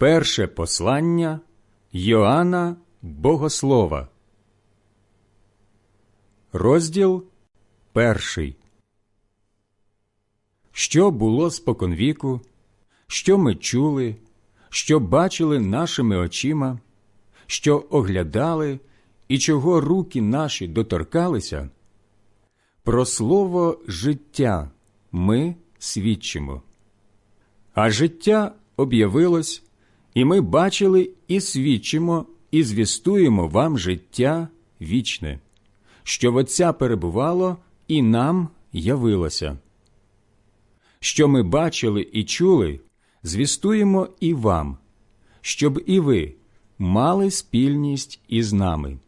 Перше послання Йоанна Богослова. Розділ перший. Що було споконвіку, що ми чули, що бачили нашими очима, що оглядали і чого руки наші доторкалися, про слово життя ми свідчимо. А життя об'явилось, і ми бачили і свідчимо, і звістуємо вам життя вічне, що в Отця перебувало і нам явилося. Що ми бачили і чули, звістуємо і вам, щоб і ви мали спільність із нами.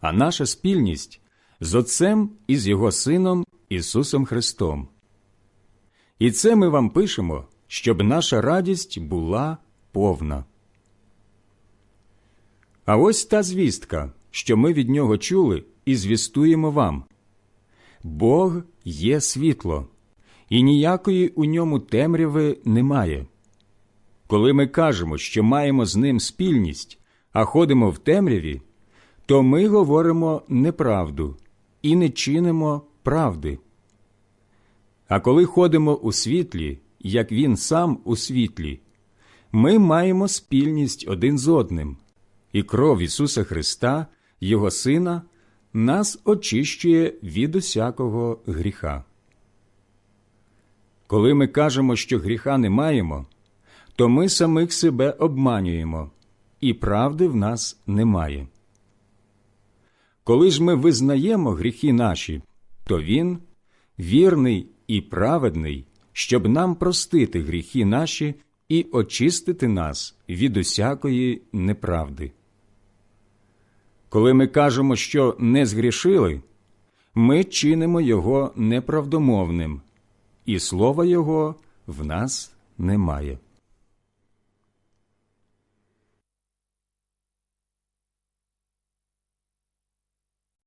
А наша спільність з Отцем і з Його Сином Ісусом Христом. І це ми вам пишемо, щоб наша радість була повна. А ось та звістка, що ми від нього чули і звістуємо вам. Бог є світло, і ніякої у ньому темряви немає. Коли ми кажемо, що маємо з ним спільність, а ходимо в темряві, то ми говоримо неправду і не чинимо правди. А коли ходимо у світлі, як Він сам у світлі, ми маємо спільність один з одним, і кров Ісуса Христа, Його Сина, нас очищує від усякого гріха. Коли ми кажемо, що гріха не маємо, то ми самих себе обманюємо, і правди в нас немає. Коли ж ми визнаємо гріхи наші, то Він вірний і праведний, щоб нам простити гріхи наші і очистити нас від усякої неправди. Коли ми кажемо, що не згрішили, ми чинимо Його неправдомовним, і слова Його в нас немає.